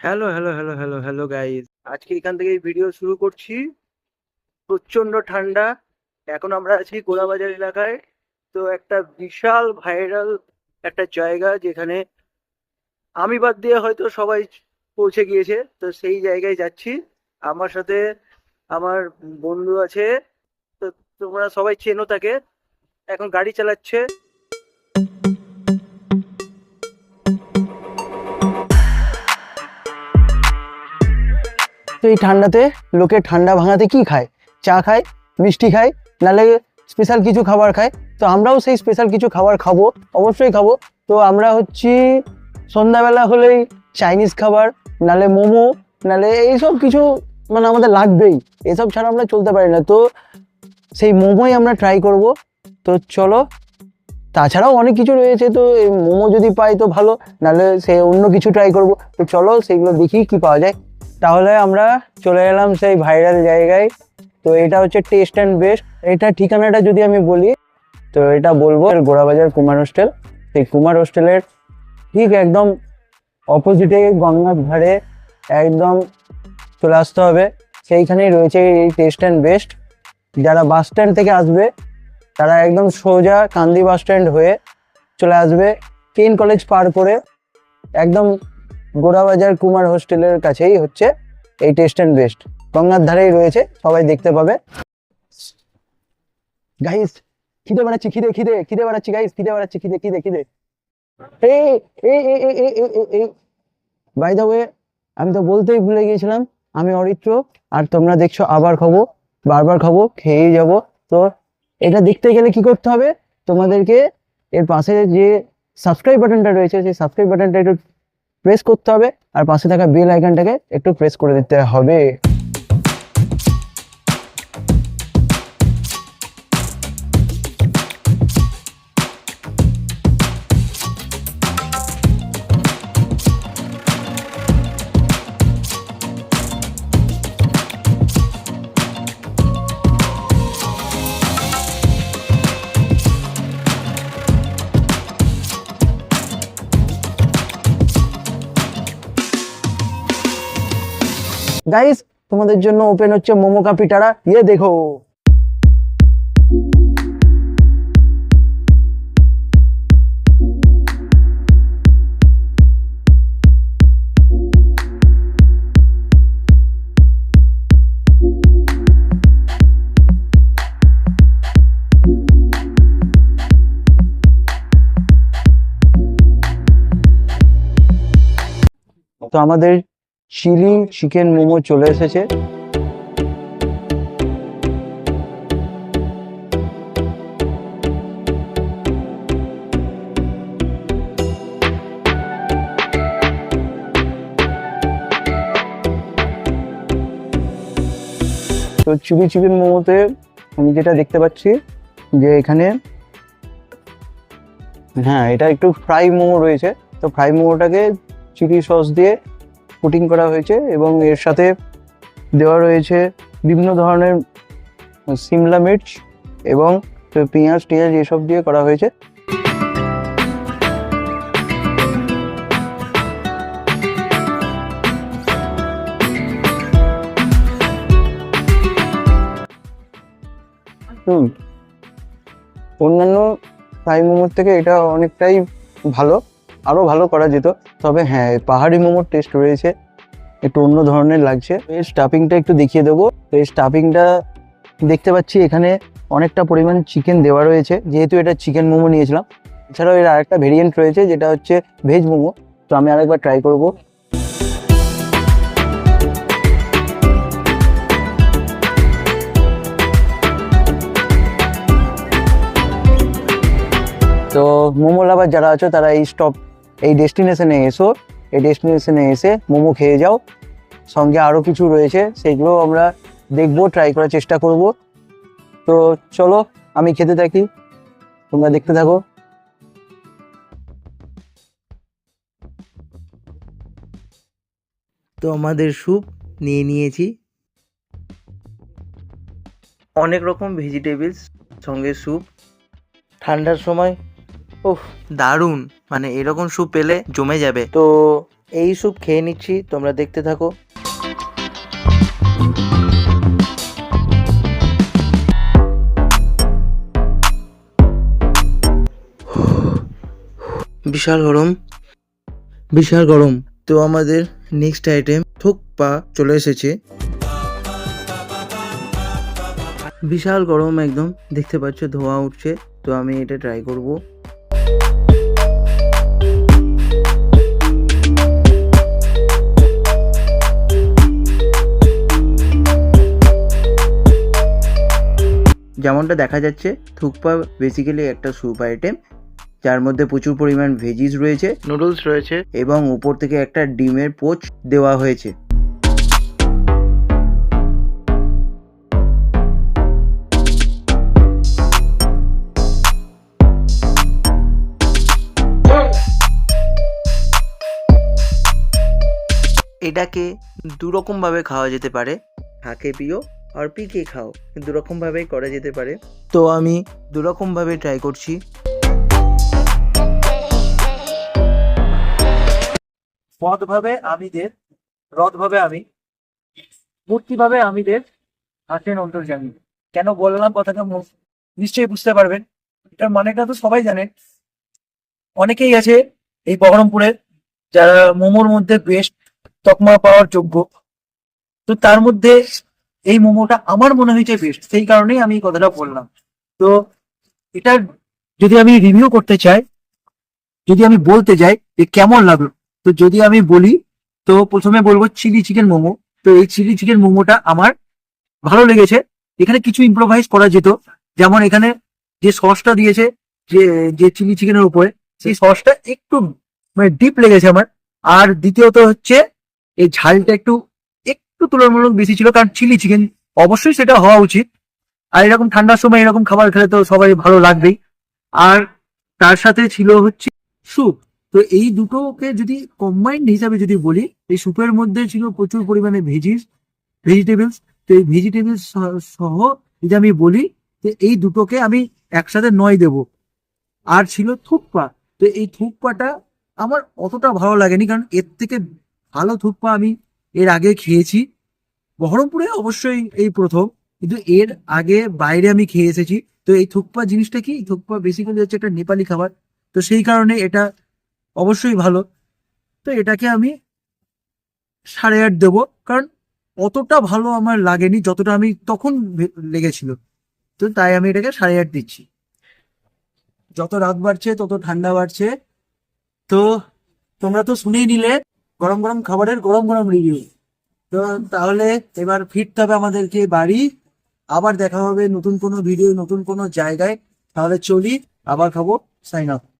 Hello hello hello hello hello guys আজকে এখান থেকে ভিডিও শুরু করছি। প্রচণ্ড ঠান্ডা। এখন আমরা আছি গোলাবাজার এলাকায়। তো একটা বিশাল ভাইরাল একটা জায়গা যেখানে আমি বাদ দিয়ে হয়তো সবাই পৌঁছে গিয়েছে। তো সেই জায়গায় যাচ্ছি। আমার সাথে আমার বন্ধু আছে। তো তোমরা সবাই চেনো তাকে। এখন গাড়ি চালাচ্ছে। তো এই ঠান্ডাতে লোকে ঠান্ডা ভাঙাতে কি খায়? চা খায়, মিষ্টি খায় নালে স্পেশাল কিছু খাবার খায়। তো আমরাও সেই স্পেশাল কিছু খাবার খাব, অবশ্যই খাব। তো আমরা হচ্ছি সন্ধ্যাবেলা হলেই চাইনিজ খাবার নালে মোমো নালে এইসব কিছু মানে আমাদের লাগবেই। এসব ছাড়া আমরা চলতে পারি না। তো সেই মোমোই আমরা ট্রাই করব। তো চলো, তাছাড়াও অনেক কিছু রয়েছে। তো এই মোমো যদি পাই তো ভালো নালে সে অন্য কিছু ট্রাই করব। তো চলো, সেগুলো দেখি কি পাওয়া যায়। তাহলে আমরা চলে এলাম সেই ভাইরাল জায়গায়। তো এটা হচ্ছে টেস্ট অ্যান্ড বেস্ট এটা ঠিকানাটা যদি আমি বলি, তো এটা বলব গোড়াবাজার কুমার হোস্টেল সেই কুমার হোস্টেলের ঠিক একদম অপোজিটে গঙ্গার ধারে একদম চলে আসতে হবে। সেইখানেই রয়েছে এই টেস্ট অ্যান্ড বেস্ট যারা বাস স্ট্যান্ড থেকে আসবে, তারা একদম সোজা কান্দি বাস স্ট্যান্ড হয়ে চলে আসবে। কেন কলেজ পার করে একদম গোড়াবাজার কুমার হোস্টেলের কাছেই হচ্ছে এই টেস্ট অ্যান্ড বেস্ট। গঙ্গার ধারেই রয়েছে, সবাই দেখতে পাবে। গাইস খিদে বাড়াচ্ছি, খিদে খিদে খিদে বাড়াচ্ছি গাইস খিদে বাড়াচ্ছি, খিদে খিদে খিদে। বাই দ্য ওয়ে আমি তো বলতেই ভুলে গিয়েছিলাম, আমি অরিত্র, আর তোমরা দেখছ আবার খাব, বারবার খাব, খেয়েই যাব। তো এটা দেখতে গেলে কি করতে হবে? তোমাদেরকে এর পাশে যে সাবস্ক্রাইব বাটনটা রয়েছে, সেই সাবস্ক্রাইব বাটনটা একটু প্রেস করতে হবে আর পাশে থাকা বেল আইকনটাকে একটু প্রেস করে দিতে হবে। গাইস তোমাদের জন্য ওপেন হচ্ছে মোমো কা পিটারা ইয়ে দেখো। তো আমাদের চিলি চিকেন মোমো চলে এসেছে। তো চিলি চিকেন মোমোতে আমি যেটা দেখতে পাচ্ছি যে এখানে হ্যাঁ এটা একটু ফ্রাই মোমো রয়েছে। তো ফ্রাই মোমোটাকে চিলি সস দিয়ে কোটিং করা হয়েছে এবং এর সাথে দেওয়া রয়েছে বিভিন্ন ধরনের সিমলা মির্চ এবং পেঁয়াজ টিয়াজ এসব দিয়ে করা হয়েছে। অন্যান্য ফ্রাই মোমোর থেকে এটা অনেকটাই ভালো। আরও ভালো করা যেত। তবে হ্যাঁ পাহাড়ি মোমোর টেস্ট রয়েছে। একটু অন্য ধরনের লাগছে। এই স্টাফিংটা একটু দেখিয়ে দেবো। তো এই স্টাফিংটা দেখতে পাচ্ছি, এখানে অনেকটা পরিমাণ চিকেন দেওয়া রয়েছে। যেহেতু এটা চিকেন মোমো নিয়েছিলাম। এছাড়াও এর আরেকটা ভেরিয়েন্ট রয়েছে, যেটা হচ্ছে ভেজ মোমো। তো আমি আরেকবার ট্রাই করব। তো মোমো লাভার যারা আছো, তারা এই স্টপ এই ডেস্টিনেশনে এসো, এই ডেস্টিনেশনে এসে মোমো খেয়ে যাও। সঙ্গে আরও কিছু রয়েছে, সেগুলো আমরা দেখব ট্রাই করার চেষ্টা করব। তো চলো, আমি খেতে থাকি। তোমরা দেখতে থাকো। তো আমাদের স্যুপ নিয়ে নিয়েছি। অনেক রকম ভেজিটেবলস সঙ্গে স্যুপ ঠান্ডার সময় ওহ দারুণ। মানে এরকম স্যুপ পেলে জমে যাবে। তো এই স্যুপ খেয়ে নিচ্ছি, তোমরা দেখতে থাকো। বিশাল গরম। বিশাল গরম। তো আমাদের নেক্সট আইটেম থুকপা চলে এসেছে। বিশাল গরম একদম, দেখতে পাচ্ছ ধোঁয়া উঠছে। তো আমি এটা ট্রাই করব। যেমনটা দেখা যাচ্ছে থুকপা বেসিক্যালি একটা স্যুপ আইটেম যার মধ্যে প্রচুর পরিমাণ ভেজিস রয়েছে নুডলস রয়েছে। এবং উপর থেকে একটা ডিমের পোচ দেওয়া হয়েছে। এটাকে দুরকম ভাবে খাওয়া যেতে পারে। হাকে পিও আর পিকে খাও দুরকম ভাবেই করা যেতে পারে। তো আমি দুরকম ভাবে ট্রাই করছি। পদভাবে আমিদের রথভাবে আমি মূর্তিভাবে আমিদের আছেন অন্তর্জামী কেন বললাম কথাটা মু- নিশ্চয়ই বুঝতে পারবেন। এটার মানেটা তো সবাই জানে। অনেকেই আছে এই বহরমপুরের যারা মোমোর মধ্যে বেস্ট তকমা পাওয়ার যোগ্য। তো তার মধ্যে এই মোমোটা আমার মনে হয়েছে বেস্ট সেই কারণেই আমি এই কথাটা বললাম। তো এটা যদি আমি রিভিউ করতে চাই, যদি আমি বলতে যাই যে কেমন লাগল, তো যদি আমি বলি, তো প্রথমে বলব চিলি চিকেন মোমো। তো এই চিলি চিকেন মোমোটা আমার ভালো লেগেছে। এখানে কিছু ইম্প্রোভাইজ করা যেত। যেমন এখানে যে সসটা দিয়েছে, যে যে চিলি চিকেনের উপরে, সেই সসটা একটু মানে ডিপ লেগেছে আমার। আর দ্বিতীয়ত হচ্ছে, এই ঝালটা একটু একটু তুলনামূলক বেশি ছিল, কারণ চিলি চিকেন অবশ্যই সেটা হওয়া উচিত। আর এরকম ঠান্ডার সময় এরকম খাবার খেলে তো সবাই ভালো লাগবেই। আর তার সাথে ছিল হচ্ছে স্যুপ। তো এই দুটোকে যদি কম্বাইন্ড হিসাবে যদি বলি, এই স্যুপের মধ্যে ছিল প্রচুর পরিমাণে ভেজিস ভেজিটেবলস তো এই ভেজিটেবলস সহ যদি আমি বলি, তো এই দুটোকে আমি একসাথে নয় দেব। আর ছিল থুকপা তো এই থুকপাটা আমার অতটা ভালো লাগেনি, কারণ এর থেকে ভালো থুকপা আমি এর আগে খেয়েছি। বহরমপুরে অবশ্যই এই প্রথম, কিন্তু এর আগে বাইরে আমি খেয়ে এসেছি। তো এই থুকপা জিনিসটা কি? থুকপা বেসিক্যালি হচ্ছে একটা নেপালি খাবার। তো সেই কারণে এটা অবশ্যই ভালো। তো এটাকে আমি সাড়ে আট দেবো, কারণ অতটা ভালো আমার লাগেনি, যতটা আমি তখন লেগেছিল। তো তাই আমি এটাকে সাড়ে আট দিচ্ছি। যত রাত বাড়ছে, তত ঠান্ডা বাড়ছে। তো তোমরা তো শুনেই নিলে গরম গরম খাবারের গরম গরম রিভিউ তো তাহলে এবার ফিরতে হবে আমাদেরকে বাড়ি। আবার দেখা হবে নতুন কোনো ভিডিও নতুন কোনো জায়গায়। তাহলে চলি, আবার খাব সাইন আপ